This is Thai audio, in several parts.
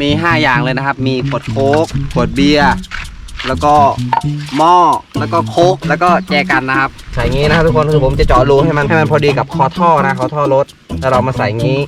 มี 5 อย่างเลยนะครับ มีขวดโค้กขวดเบียร์แล้วก็หม้อแล้วก็โค้กแล้วก็แจกันนะครับใส่งี้นะครับทุกคนคือผมจะเจาะรูให้มันให้มันพอดีกับคอท่อนะคอท่อรถแล้วเรามาใส่งี้ย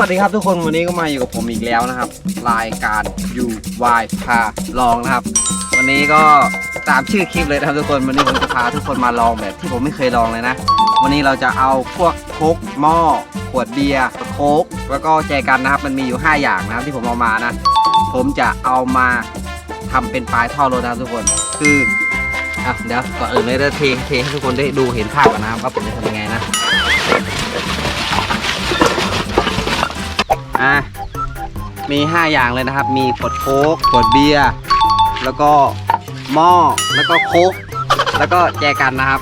วัสดีครับทุกคนวันนี้ก็มาอยู่กับผมอีกแล้วนะครับ รายการ UY พาลองนะครับ วันนี้ก็ตามชื่อคลิปเลยนะครับทุกคนวันนี้ผมจะพาทุกคนมาลองแบบที่ผมไม่เคยลองเลยนะ วันนี้เราจะเอาพวกโคกหม้อขวดเบียร์โคกแล้วก็แจกันนะครับ มันมีอยู่ 5 อย่างนะครับที่ผมเอามานะ ผมจะเอามาทำเป็นปลายท่อรถนะครับทุกคนคืออะเดี๋ยวก่อนอื่นเลยจะเทเทให้ทุกคนได้ดูเห็นภาพก่อนนะครับว่าผมจะทำยังไงนะ อะมี 5 อย่างเลยนะครับ มีขวดโค้กขวดเบียร์แล้วก็หม้อแล้วก็โค้กแล้วก็แจกันนะครับ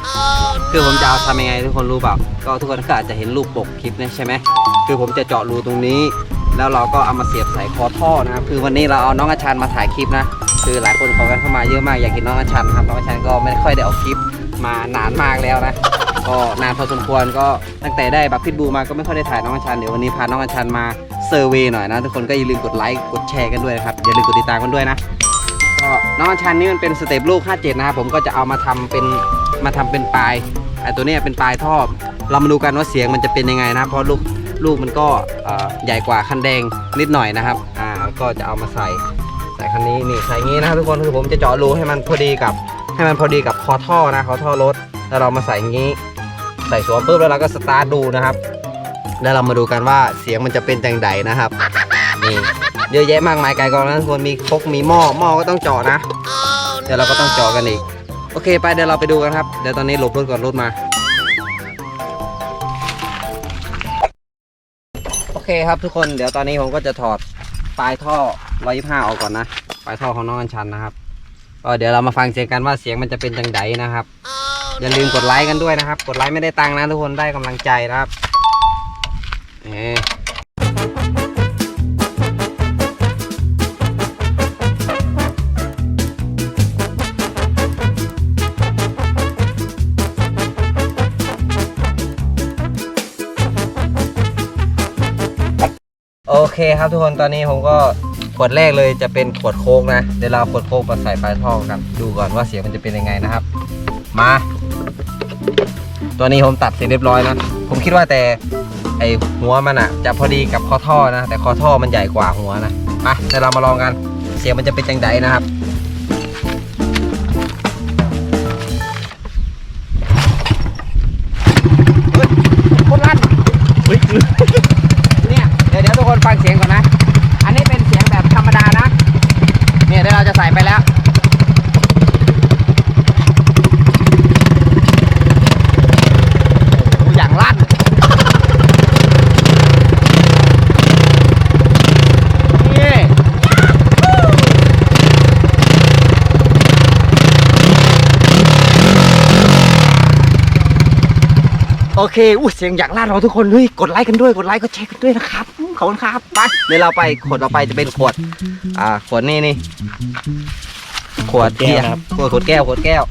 คือผมจะเอาทำยังไงทุกคนรู้เปล่าก็ทุกคนก็อาจจะเห็นรูปปกคลิปนี่ใช่ไหมคือผมจะเจาะรูตรงนี้ แล้วเราก็เอามาเสียบใส่คอท่อนะครับคือวันนี้เราเอาน้องอาชันมาถ่ายคลิปนะ คือหลายคนขอกันเข้ามาเยอะมากอยากเห็นน้องอาชันครับน้องอาชันก็ไม่ค่อยได้ออกคลิปมานานมากแล้วนะก็นานพอสมควรก็ตั้งแต่ได้บักพิทบูมาก็ไม่ค่อยได้ถ่ายน้องอาชันเดี๋ยววันนี้พาน้องอาชันมา ซอร์เวย์หน่อยนะ ทุกคนก็อย่าลืมกดไลค์กดแชร์กันด้วยนะครับอย่าลืมกดติดตามกันด้วยนะก็น้องอาชันนี่มันเป็นสเต็ปลูก 57 นะครับผมก็จะเอามาทำเป็นมาทำเป็นปลายไอ้ตัวนี้เป็นปลายท่อเรามาดูกันว่าเสียงมันจะเป็นยังไงนะเพราะลูกลูกมันก็ใหญ่กว่าคันแดงนิดหน่อยนะครับอ่าก็จะเอามาใส่ใส่คันนี้นี่ใส่งี้นะครับทุกคนคือผมจะเจาะรูให้มันพอดีกับ ให้มันพอดีกับคอท่อนะคอท่อรถแล้วเรามาใส่งี้ ใส่สวมปุ๊บแล้วเราก็สตาร์ทดูนะครับ แล้วเรามาดูกันว่าเสียงมันจะเป็นจังใดนะครับนี่เยอะแยะมากมายไกลกองนะทุกคนมีคกมีหม้อหม้อก็ต้องเจาะนะ เดี๋ยวเราก็ต้องเจาะกันอีก โอเคไปเดี๋ยวเราไปดูกันครับ เดี๋ยวตอนนี้หลบรถก่อนรถมา โอเคครับทุกคนเดี๋ยวตอนนี้ผมก็จะถอดปลายท่อ125ออกก่อนนะปลายท่อของน้องอัญชันนะครับก็เดี๋ยวเรามาฟังเสียงกันว่าเสียงมันจะเป็นจังไดนะครับ อย่าลืมกดไลค์กันด้วยนะครับ กดไลค์ไม่ได้ตังค์นะทุกคนได้กำลังใจนะครับ โอเคครับทุกคนตอนนี้ผมก็ขวดแรกเลยจะเป็นขวดโค้กนะ เดี๋ยวเราเอาขวดโค้กมาใส่ปลายท่อกันดูก่อนว่าเสียงมันจะเป็นยังไงนะครับ มา ตัวนี้ผมตัดเสร็จเรียบร้อยนะ ผมคิดว่าแต่ ไอหัวมันอะจะพอดีกับคอท่อนะ แต่คอท่อมันใหญ่กว่าหัวนะมาเดี๋ยวเรามาลองกัน เสียงมันจะเป็นจังไดนะครับ เฮ้ยโคตรลั่นเนี่ยเดี๋ยวเดี๋ยวทุกคนฟังเสียงก่อนนะ อันนี้เป็นเสียงแบบธรรมดานะ เนี่ยเดี๋ยวเราจะใส่ไปแล้ว อย่างลั่น นี่ โอเคอู้เสียงอย่างลั่นเราทุกคนเฮ้ยกดไลค์กันด้วยกดไลค์กดแชร์กันด้วยนะครับอืมขอบคุณครับไปเดี๋ยวเราไปขวดต่อไปจะเป็นขวด อ่า ขวดนี่นี่ขวดแก้วนะครับขวดขวดแก้วขวดแก้ว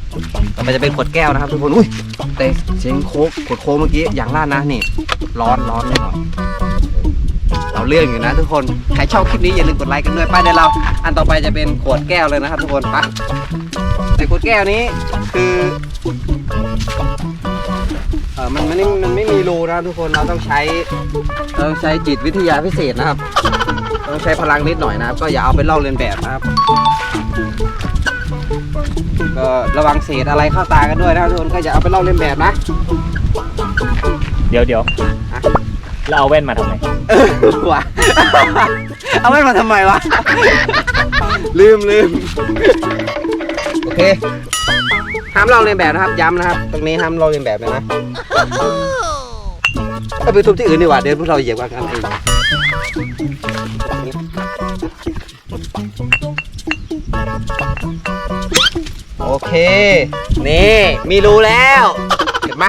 ต่อไปจะเป็นขวดแก้วนะครับทุกคนอุ้ยแต่เสียงโค้กขวดโค้กเมื่อกี้อย่างลั่นนะนี่ ร้อนร้อนเลยหน่อยเราเรื่องอยู่นะทุกคนใครชอบคลิปนี้อย่าลืมกดไลค์กันด้วยไปเดี๋ยวเรา อันต่อไปจะเป็นขวดแก้วเลยนะครับทุกคนไปในขวดแก้วนี้คือเออ มันมันไม่มันไม่มีรูนะครับทุกคนเราต้องใช้เราต้องใช้จิตวิทยาพิเศษนะครับ ต้องใช้พลังนิดหน่อยนะครับ ก็อย่าเอาไปลอกเลียนแบบนะครับก็ระวังเศษอะไรเข้าตากันด้วยนะครับทุกคนก็อย่าเอาไปลอกเลียนแบบนะเดี๋ยวเดี๋ยวอะแล้วเอาแว่นมาทำไมเออว่ะเอาไว้มาทำไมวะลืมลืมโอเค ห้ามลอกเลียนแบบนะครับ ย้ำนะครับ ตรงนี้ห้ามลอกเลียนแบบเลยนะเอาไปทุบที่อื่นดีกว่าเดี๋ยวพวกเราเหยียบกันเองโอเค นี่มีรูแล้วเห็นไหม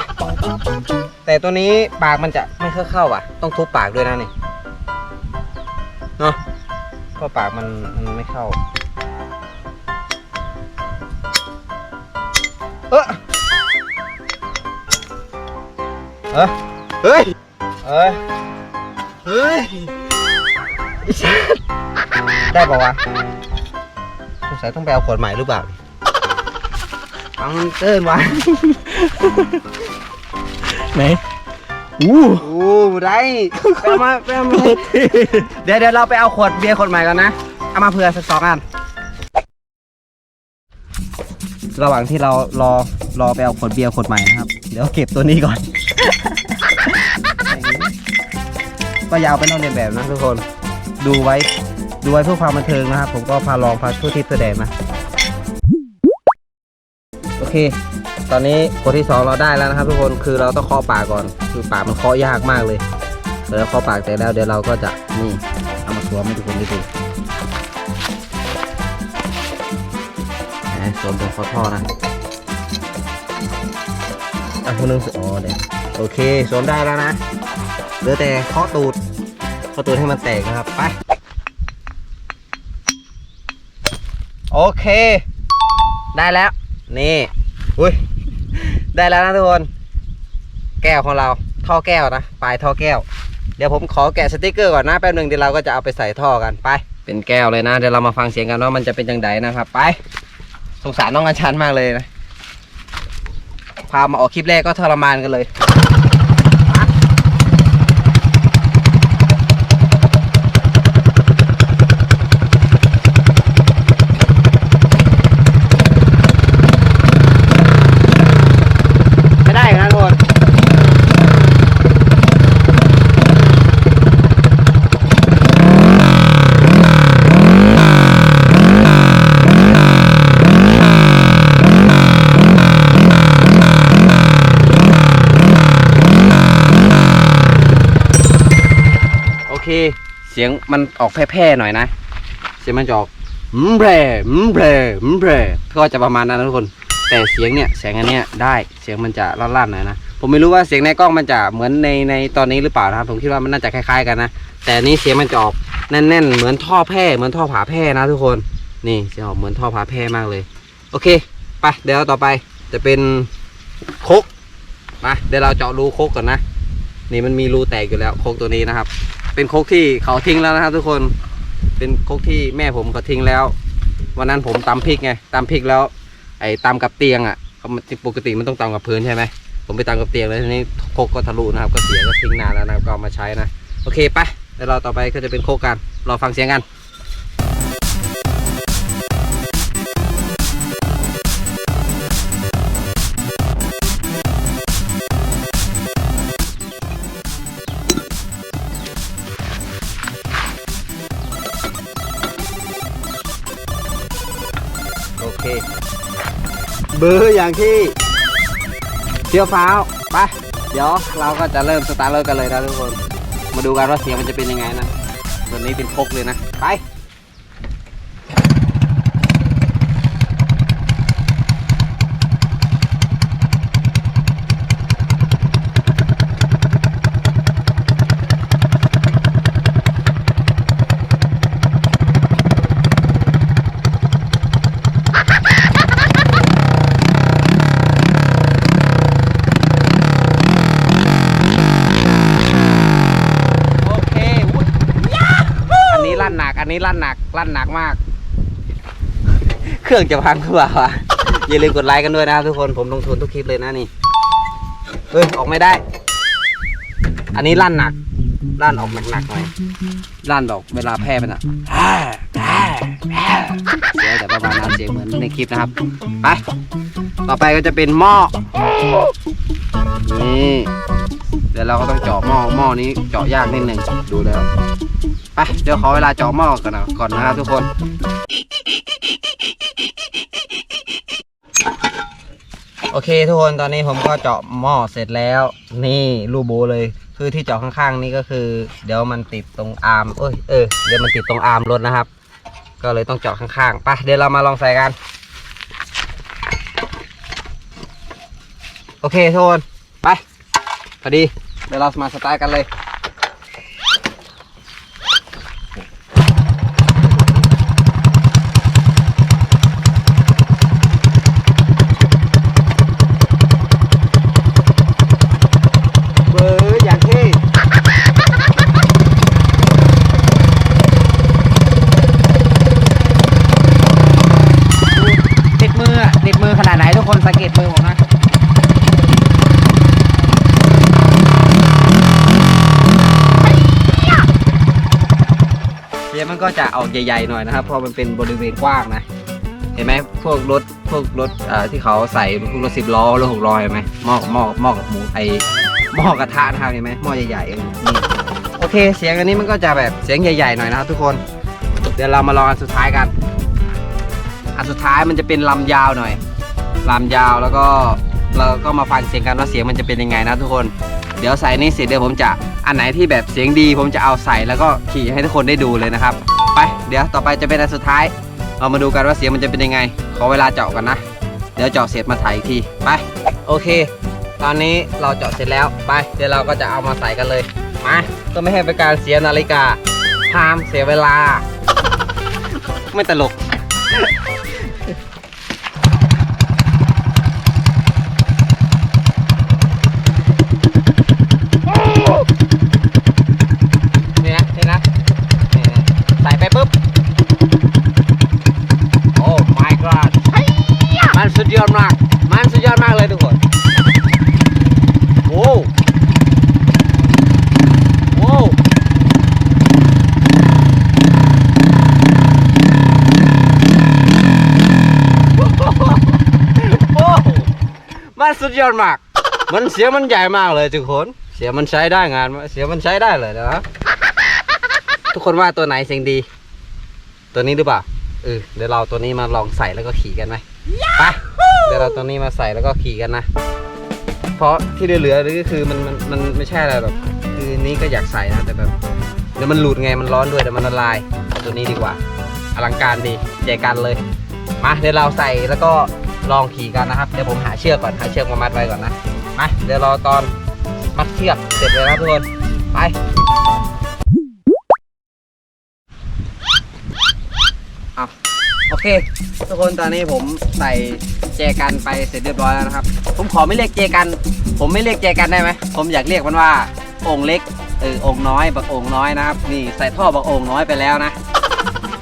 แต่ตัวนี้ปากมันจะไม่เข้าเข้าๆอะ ต้องทุบปากด้วยนะนี่เนาะเพราะปากมันมันไม่เข้า เออเอ้ยเฮ้ยเอ้ยเฮ้ยไอ้สัสได้ปะวะสงสัยต้องไปเอาขวดใหม่หรือเปล่าฟังมันเกินวะไหนอู้โอ้ได้ไปเอามาไปเอามาเดี๋ยวเดี๋ยวเราไปเอาขวดเบียร์ขวดใหม่กันนะ เอามาเผื่อสักสองอัน ระหว่างที่เรารอรอไปเอาขวดเบียร์ขวดใหม่นะครับ เดี๋ยวเก็บตัวนี้ก่อน ก็อยาวไปนอกเรียนแบบนะทุกคน ดูไว้ดูไว้เพื่อความบันเทิงนะครับ ผมก็พาลองพาทั่วทิศทั่วแดนนะโอเค ตอนนี้ขวดที่สองเราได้แล้วนะครับ ทุกคนคือเราต้องเคาะปากก่อน คือปากมันเคาะยากมากเลยเดี๋ยวเราเคาะปากเสร็จแล้วเดี๋ยวเราก็จะนี่เอามาสวมให้ทุกคนได้ดู นะสวมตรงคอท่อนะอะคุณนึงอ๋อเดี๋ยโอเคสวมได้แล้วนะเหลือแต่เคาะตูดเคาะตูดให้มันแตกนะครับไปโอเค ได้แล้ว นี่อุ้ยได้แล้วนะทุกคน แก้วของเราท่อแก้วนะปลายท่อแก้ว เดี๋ยวผมขอแกะสติกเกอร์ก่อนนะแป๊บหนึ่งเดี๋ยวเราก็จะเอาไปใส่ท่อกันไป เป็นแก้วเลยนะเดี๋ยวเรามาฟังเสียงกันว่ามันจะเป็นยังไงนะครับไป สงสารน้องอาชันมากเลยนะ พามาออกคลิปแรกก็ทรมานกันเลย เสียงมันออกแพร่ๆหน่อยนะ เสียงมันจะออกมแบรมแบรอืมแบรก็จะประมาณนั้นนะทุกคน แต่เสียงเนี่ยเสียงอันเนี้ยได้เสียงมันจะลั่นๆหน่อยนะผมไม่รู้ว่าเสียงในกล้องมันจะเหมือนในในตอนนี้หรือเปล่านะครับผมคิดว่ามันน่าจะคล้ายๆกันนะแต่นนี้เสียงมันจะออกแน่น ๆ เหมือนท่อแพร่เหมือนท่อผาแพร่นะทุกคนนี่เสียงออกเหมือนท่อผาแพร่มากเลย โอเคไปเดี๋ยวต่อไปจะเป็นโคกมาเดี๋ยวเราเจาะรูโคกก่อนนะนี่มันมีรูแตกอยู่แล้วโคกตัวนี้นะครับ เป็นโคกที่เขาทิ้งแล้วนะครับ ทุกคนเป็นโคกที่แม่ผมเขาทิ้งแล้ว วันนั้นผมตำพริกไงตำพริกแล้ว ไอ้ตำกับเตียงอะเขาปกติมันต้องตำกับพื้นใช่ไหมผมไปตำกับเตียงแล้วทีนี้โคกก็ทะลุนะครับ ก็เสียก็ทิ้งนานแล้วนะก็เอามาใช้นะโอเคไปเดี๋ยวเราต่อไปก็จะเป็นโคกกันรอฟังเสียงกัน โอเค เบอร์อย่างที่เที่ยวฟ้าวไป เดี๋ยวเราก็จะเริ่มสตาร์เริ่มกันเลยนะทุกคน มาดูกันว่าเสียงมันจะเป็นยังไงนะ ตัวนี้เป็นพกเลยนะ ไป โอเคอุ๊ยอันนี้ ลั่นหนักอันนี้ลั่นหนักลั่นหนักมาก เครื่องจะพังหรือเปล่าวะอย่าลืมกดไลค์กันด้วยนะครับทุกคนผมลงทุนทุกคลิปเลยนะนี่เฮ้ยออกไม่ได้ อันนี้ลั่นหนักลั่นออกหนักๆหน่อยลั่นออกเวลาแพร่ไปนะเสียงแต่ประมาณนั้นเสียงเหมือนในคลิปนะครับไปต่อไปก็จะเป็นหม้อนี่เดี๋ยวเราก็ต้องเจาะหม้อหม้อนี้เจาะยากนิดหนึ่งดูแล้ว ไปเดี๋ยวขอเวลาเจาะหม้อก่อนนะก่อนนะครับทุกคนโอเคทุกคนตอนนี้ผมก็เจาะหม้อเสร็จแล้ว นี่รูโบเลย คือที่เจาะข้างๆ นี่ก็คือ เดี๋ยวมันติดตรงอาร์มเอ้ยเออเดี๋ยวมันติดตรงอาร์มรถนะครับ ก็เลยต้องเจาะข้างๆไปเดี๋ยวเรามาลองใส่กัน โอเคทุกคนไปพอดีเดี๋ยวเรามาสตาร์ทกันเลย ใหญ่ๆหน่อยนะครับ เพราะมันเป็นบริเวณกว้างนะ เห็นไหมพวกรถพวกรถที่เขาใส่พวกรถสิบล้อรถหกล้อเห็นไหมหม้อหม้อหม้อกับหมูไอหม้อกระทะนะครับเห็นไหมหม้อใหญ่ๆเออนี่โอเค เสียงอันนี้มันก็จะแบบเสียงใหญ่ๆหน่อยนะครับทุกคน เดี๋ยวเรามาลองอันสุดท้ายกัน อันสุดท้ายมันจะเป็นลำยาวหน่อยลำยาวแล้วก็เราก็มาฟังเสียงกันว่าเสียงมันจะเป็นยังไงนะทุกคน เดี๋ยวใส่นี่เสร็จเดี๋ยวผมจะอันไหนที่แบบเสียงดี ผมจะเอาใส่แล้วก็ขี่ให้ทุกคนได้ดูเลยนะครับ ไป เดี๋ยวต่อไปจะเป็นอันสุดท้าย เรามาดูกันว่าเสียงมันจะเป็นยังไง ขอเวลาเจาะกันนะ เดี๋ยวเจาะเสร็จมาถ่ายอีกที ไป โอเค ตอนนี้เราเจาะเสร็จแล้ว ไป เดี๋ยวเราก็จะเอามาใส่กันเลย มาก็ไม่ให้เป็นการเสียนาฬิกาทามเสียเวลา ไม่ตลก นี่นะนี่นะนี่นะใส่ไปปุ๊บ โอ้ my god มันสุดยอดมาก มันสุดยอดมากเลยทุกคน โอ้โอ้โอ้ มันสุดยอดมาก มันเสียงมันใหญ่มากเลยทุกคน เสียงมันใช้ได้งาน เสียงมันใช้ได้เลยนะทุกคนว่าตัวไหนเสียงดี ตัวนี้หรือเปล่าเออเดี๋ยวเราตัวนี้มาลองใส่แล้วก็ขี่กันไหมไปเดี๋ยวเราตัวนี้มาใส่แล้วก็ขี่กันนะ เพราะที่เหลือๆนี่ก็คือมันมันมันไม่ใช่อะไรหรอกคือนี้ก็อยากใส่นะแต่แบบเดี๋ยวมันหลุดไงมันร้อนด้วยเดี๋ยวมันละลายเอาตัวนี้ดีกว่า อลังการดีแจกันเลยมาเดี๋ยวเราใส่แล้วก็ ลองขี่กันนะครับ เดี๋ยวผมหาเชือกก่อน หาเชือกมามัดไว้ก่อนนะ มาเดี๋ยวรอตอนมัดเชือกเสร็จเลยนะทุกคน ไปเอาโอเค ทุกคนตอนนี้ผมใส่แจกันไปเสร็จเรียบร้อยแล้วนะครับ ผมขอไม่เรียกแจกัน ผมไม่เรียกแจกันได้ไหม ผมอยากเรียกมันว่าโอ่งเล็กเออโอ่งน้อยบักโอ่งน้อยนะครับ นี่ใส่ท่อบักโอ่งน้อยไปแล้วนะ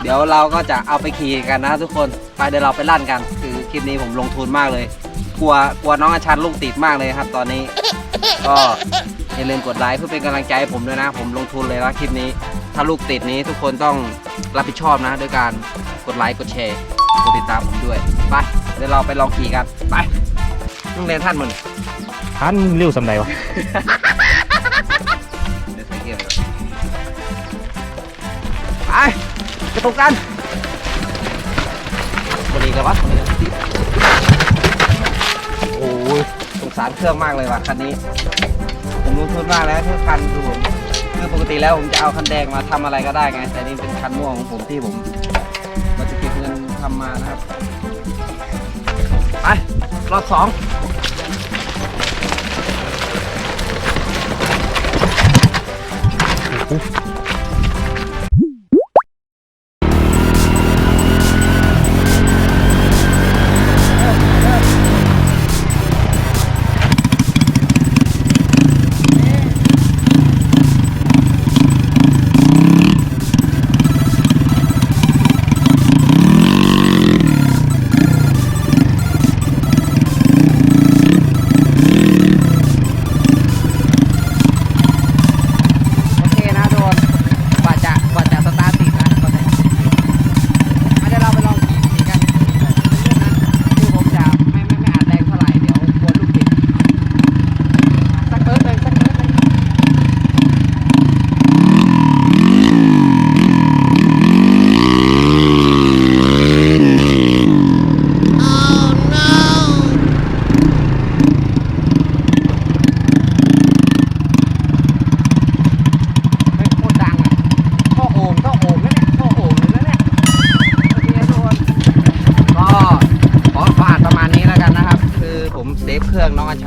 เดี๋ยวเราก็จะเอาไปขี่กันนะทุกคน ไปเดี๋ยวเราไปลั่นกัน คือคลิปนี้ผมลงทุนมากเลย กลัวกลัวน้องอาชันลูกติดมากเลยครับ ตอนนี้ ก็อย่าลืมกดไลค์เพื่อเป็นกำลังใจให้ผมด้วยนะ ผมลงทุนเลยนะคลิปนี้ ถ้าลูกติดนี้ทุกคนต้องรับผิดชอบนะด้วยการกดไลค์กดแชร์กดติดตามผมด้วยไปเดี๋ยวเราไปลองขี่กันไปต้องเรียนท่านมันทันเร็วสำไรวะเดี๋ยวใส่เกียร์ก่อนไปไปตรงกันีกันวะโอ้ยสงสารเครื่องมากเลยว่ะคันนี้ ผมลงทุนมากแล้วทุกคันคือผมคือปกติแล้วผมจะเอาคันแดงมาทำอะไรก็ได้ไง แต่นี่เป็นคันม่วงของผมที่ผมมาจะเก็บเงินทำมานะครับไปรอบสองโอ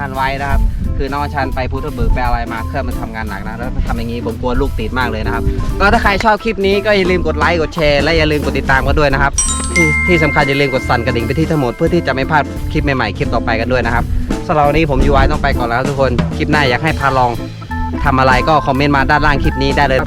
ชันไว้นะครับ คือน้องชันไปพุทธเบิกไปอะไรมาเครื่องมันทำงานหนักนะแล้วทำอย่างนี้ผมกลัวลูกติดมากเลยนะครับ ก็ถ้าใครชอบคลิปนี้ก็อย่าลืมกดไลค์กดแชร์และอย่าลืมกดติดตามกันด้วยนะครับ ที่ที่สำคัญอย่าลืมกดสั่นกระดิ่งไปที่ทั้งหมดเพื่อที่จะไม่พลาดคลิปใหม่ๆคลิปต่อไปกันด้วยนะครับสำหรับวันนี้ผมยูไอต้องไปก่อนแล้วทุกคนคลิปหน้าอยากให้พาลองทำอะไรก็คอมเมนต์มาด้านล่างคลิปนี้ได้เลย